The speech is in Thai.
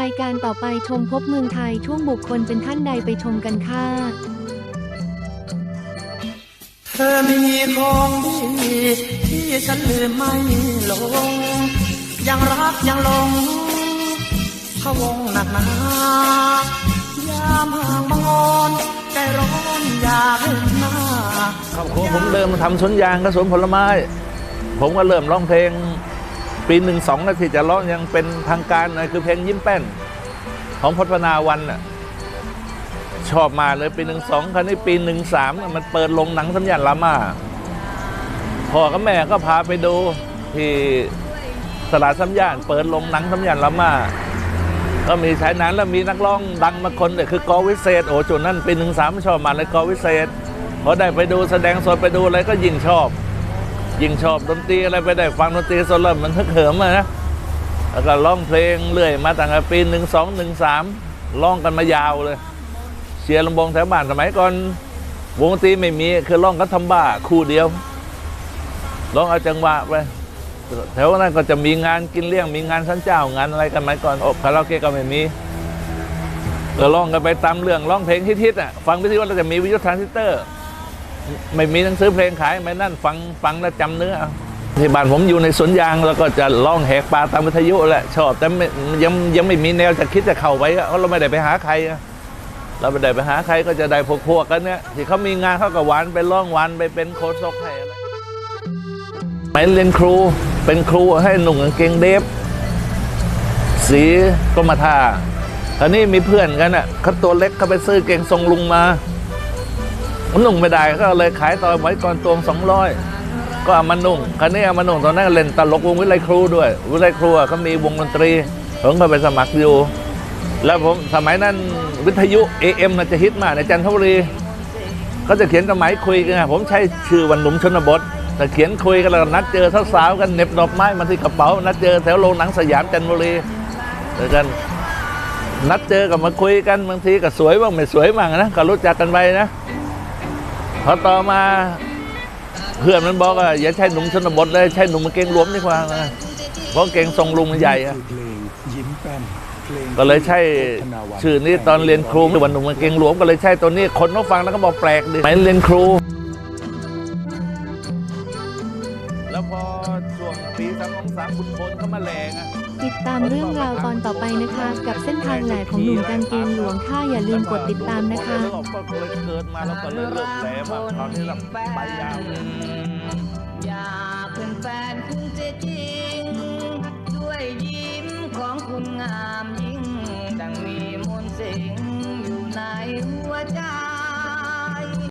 รายการต่อไปชมพบเมืองไทยช่วงบุคคลเป็นท่านใดไปชมกันค่ะ เธอมีของดีที่ฉันลืมไม่ลง ยังรักยังหลงพะวงหนักหนายามห่างบางอนใจร้อนอยากเห็นหน้าครอบครัวผมเริ่มทำสวนยางกับสวนผลไม้ ผมก็เริ่มร้องเพลง ปีหนึ่งสองนาทีจะร้องยังเป็นทางการนะคือเพลงยิ้มแป้น ของพจนาวันน่ะชอบมาเลยปีหนึ่งสองคราวนี้ปีหนึ่งสามมันเปิดลงหนังสัญญาณลามาพ่อกับแม่ก็พาไปดูที่ตลาดสัญญาณเปิดลงหนังสัญญาณลามาก็มีฉายหนังแล้วมีนักร้องดังมาคนเดียวคือกอวิเศษ โอ้จุดนั้นปีหนึ่งสามชอบมาเลยกอวิเศษพอได้ไปดูแสดงสดไปดูอะไรก็ยิ่งชอบ ยิ่งชอบดนตรีอะไรไปได้ฟังดนตรีสดแล้วมันฮึกเหิมอะนะแล้วก็ร้องเพลงเรื่อยมาตั้งแต่ปีหนึ่งสองหนึ่งสามร้องกันมายาวเลย เชียร์ลำวงแถวบ้านสมัยก่อนวงดนตรีไม่มีคือร้องกันทำบ้าคู่เดียวร้องเอาจังหวะไปแถวนั้นก็จะมีงานกินเลี้ยงมีงานชั้นเจ้างานอะไรกันสมัยก่อนอ้คาราโอเกะก็ไม่มีก็ร้องกันไปตามเรื่องร้องเพลงฮิตๆอะฟังไปที่ว่าเราจะมีวิทยุทรานซิสเตอร์ ไม่มีหนังสือเพลงขายไม่นั่นฟังฟังแล้วจำเนื้อที่บ้านผมอยู่ในสวนยางแล้วก็จะร้องแหกปลาตามวิทยุแหละชอบ แต่ยังยังไม่มีแนวจะคิดจะเข้าไปเพราะเราไม่ได้ไปหาใครเราไม่ได้ไปหาใครก็จะได้พวกพวกกันเนี่ยที่เขามีงานเขาก็หวานไปร้องหวานไปเป็นโคศกให้อะไรไปเรียนครูเป็นครูให้หนุ่มกางเกงเดฟสีกรมาท่าตอนนี้มีเพื่อนกันอะเขาตัวเล็กเขาไปซื้อเกงทรงลุงมา นนุ่งไม่ได้ก็เลยขายตอนไว้ก่อนตวงสองร้อยก็เอามานุ่งคันนี้เอามานุ่งตอนนั้นเล่นตลกวงวิไลครูด้วย วิไลครูเขามีวงดนตรีผมก็ไปสมัครอยู่ แล้วผมสมัยนั้นวิทยุ AM น่ะจะฮิตมากในจันทบุรีเขาจะเขียนจดหมายคุยกันผมใช้ชื่อวันหนุ่มชนบทแต่เขียนคุยกันแล้วก็นัดเจอสาวๆกันเน็บดอกไม้มาที่กระเป๋า นัดเจอแถวโรงหนังสยามจันทบุรีเจอกันนัดเจอกับมาคุยกันบางทีก็สวยบ้างไม่สวยบ้างนะก็รู้จักกันไปนะ พอต่อมาเพื่อนมันบอกว่าอย่าใช้หนุ่มชนบทเลยใช้หนุ่มกางเกงหลวมดีกว่านะเพราะเกงทรงลุงมันใหญ่อะเพลงยิ้มแป้นเพลงก็เลยใช้ธนาวัลชื่อนี้ตอนเรียนครูวันหนุ่มกางเกงหลวมก็เลยใช้ตัวนี้คนเขาฟังแล้วก็บอกแปลกดิไหมเรียนครู แล้วพอช่วงปีสามสองสามคุณพลเข้ามาแรงอะ ติดตามเรื่องราวตอนต่อไปนะคะ กับเส้นทางแหลกของหนุ่มกางเกงหลวงค่ะอย่าลืมกดติดตามนะคะ ก็เลยเกิดมาแล้วก็เลยเลิกแหลมอะตอนนี้เราไปยาวเลยอยากเป็นแฟนคุณจะจริง ด้วยยิ้มของคุณงามยิ่ง ดังมีมนต์สิงอยู่ในหัวใจ